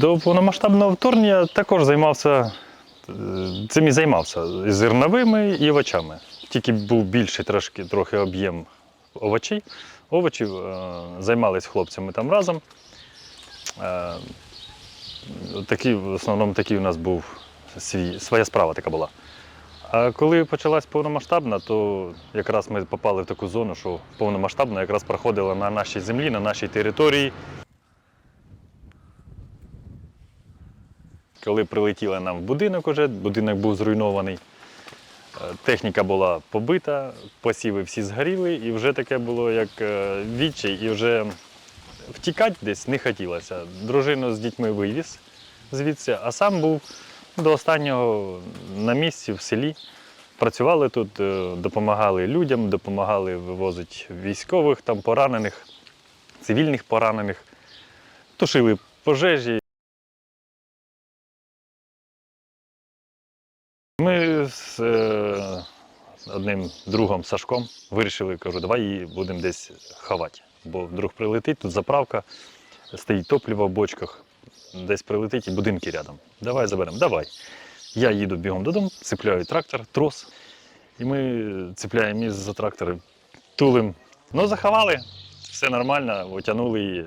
До повномасштабного вторгнення також займався е, цим і займався зерновими і овочами. Тільки був більший трошки, трохи об'єм овочей. Овочів е, займалися хлопцями там разом. Е, такий, в основному такий у нас був свій, своя справа така була. А коли почалась повномасштабна, то якраз ми попали в таку зону, що повномасштабна якраз проходила на нашій землі, на нашій території. Коли прилетіли нам в будинок уже, будинок був зруйнований, е, техніка була побита, посіви всі згоріли, і вже таке було як е, відчай, і вже втікати десь не хотілося. Дружину з дітьми вивіз звідси, а сам був до останнього на місці в селі. Працювали тут, е, допомагали людям, допомагали вивозити військових, там поранених, цивільних поранених, тушили пожежі. Одним другом Сашком вирішили, кажу, давай її будемо десь ховати. Бо вдруг прилетить, тут заправка, стоїть топливо в бочках, десь прилетить і будинки рядом. Давай заберемо, давай. Я їду бігом додому, цепляю трактор, трос, і ми цепляємо її за трактор, тулим. Ну, заховали, все нормально, витягнули її.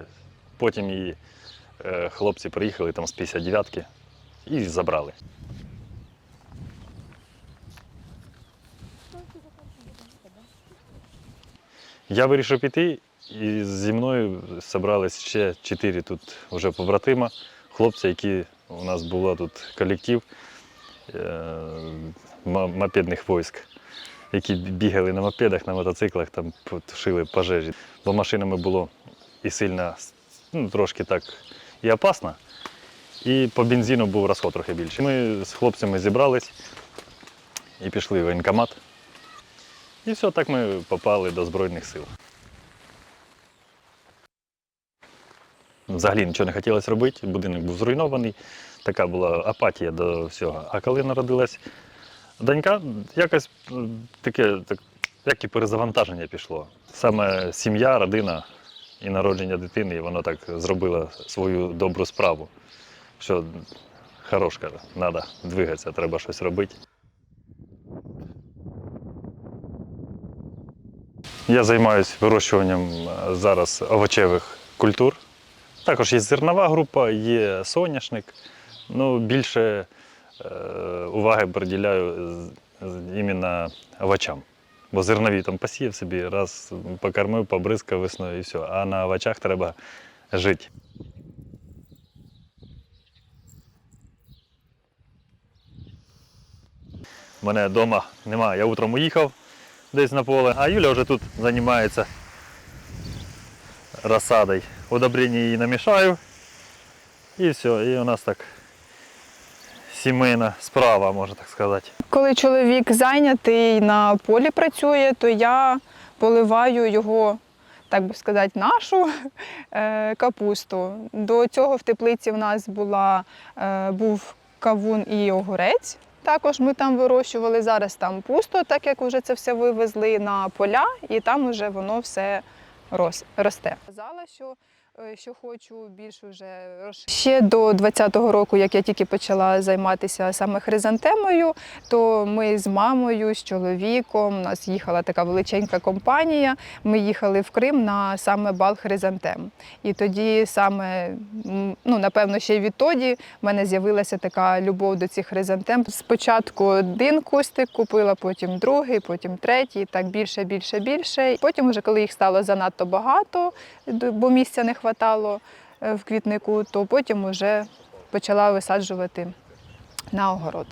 Потім її е, хлопці приїхали там з 59-ки і забрали. Я вирішив піти, і зі мною зібрались ще чотири тут вже побратима, хлопці, які у нас був тут колектив е, мопедних військ, які бігали на мопедах, на мотоциклах, там тушили пожежі. Бо машинами було і сильно, ну, трошки так і опасно. І по бензину був розход трохи більший. Ми з хлопцями зібрались і пішли в воєнкомат. І все, так ми попали до Збройних сил. Взагалі нічого не хотілося робити, будинок був зруйнований, така була апатія до всього. А коли народилась донька, якось таке, так, як і перезавантаження пішло. Саме сім'я, родина і народження дитини, воно так зробило свою добру справу. Що хорошка, треба двигатися, треба щось робити. Я займаюся вирощуванням е, зараз овочевих культур. Також є зернова група, є соняшник. Ну, більше е, уваги приділяю іменно овочам. Бо зернові там посіяв собі, раз покормив, побризкав весною і все. А на овочах треба жити. У мене вдома немає. Я утром уїхав десь на поле, а Юля вже тут займається розсадою. Удобрення її намішаю. І все, і у нас так сімейна справа, можна так сказати. Коли чоловік зайнятий на полі працює, то я поливаю його, так би сказати, нашу е, капусту. До цього в теплиці в нас була, е, був кавун і огурець. Також ми там вирощували. Зараз там пусто, так як вже це все вивезли на поля, і там вже воно все рос, росте. Казала, що що хочу більш уже розширити. Ще до 20-го року, як я тільки почала займатися саме хризантемою, то ми з мамою, з чоловіком, у нас їхала така величенька компанія. Ми їхали в Крим на саме бал хризантем. І тоді саме, ну напевно, ще й відтоді в мене з'явилася така любов до цих хризантем. Спочатку один кустик купила, потім другий, потім третій, так більше, більше, більше. Потім, вже коли їх стало занадто багато, бо місця не вистачало в квітнику, то потім вже почала висаджувати на огород.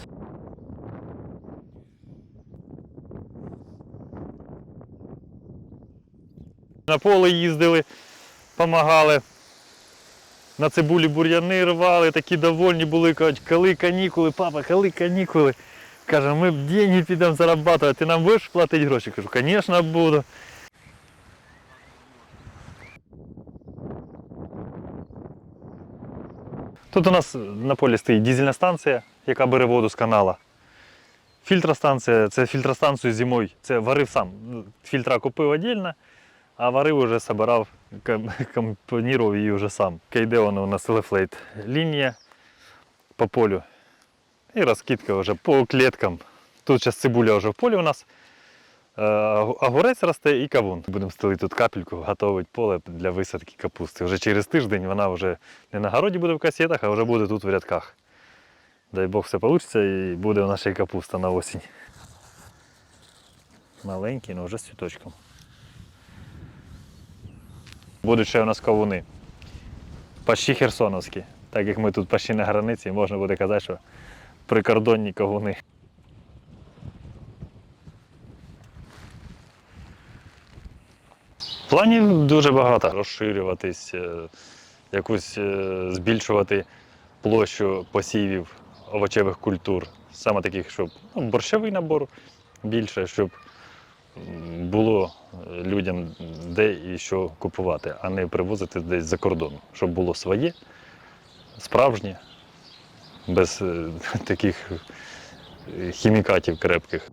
На поле їздили, допомагали. На цибулі бур'яни рвали, такі довольні були, кажуть, коли канікули, папа, коли канікули. Каже, ми б деньги підемо зарабатувати, ти нам будеш платити гроші? Кажу, звісно, буду. Тут у нас на полі стоїть дизельна станція, яка бере воду з канала. Фільтростанція, це фільтростанцію зимою. Це варив сам. Фільтра купив віддільно, а варив уже збирав компонував її вже сам. Йде воно у нас лефлейт лінія по полю. І розкидка вже по кліткам. Тут зараз цибуля вже в полі у нас. Е, Огурець росте і кавун. Будемо стелити тут капельку, готувати поле для висадки капусти. Вже через тиждень вона вже не на городі буде в касетах, а вже буде тут в рядках. Дай Бог все вийде і буде у нас ще капуста на осінь. Маленький, але вже з цвіточком. Будуть ще у нас кавуни. Пащі херсоновські. Так як ми тут пащі на границі, можна буде казати, що прикордонні кавуни. Планів дуже багато. Розширюватись, е, якусь е, збільшувати площу посівів овочевих культур. Саме таких, щоб ну, борщовий набор більше, щоб було е, людям де і що купувати, а не привозити десь за кордон, щоб було своє, справжнє, без таких хімікатів крепких.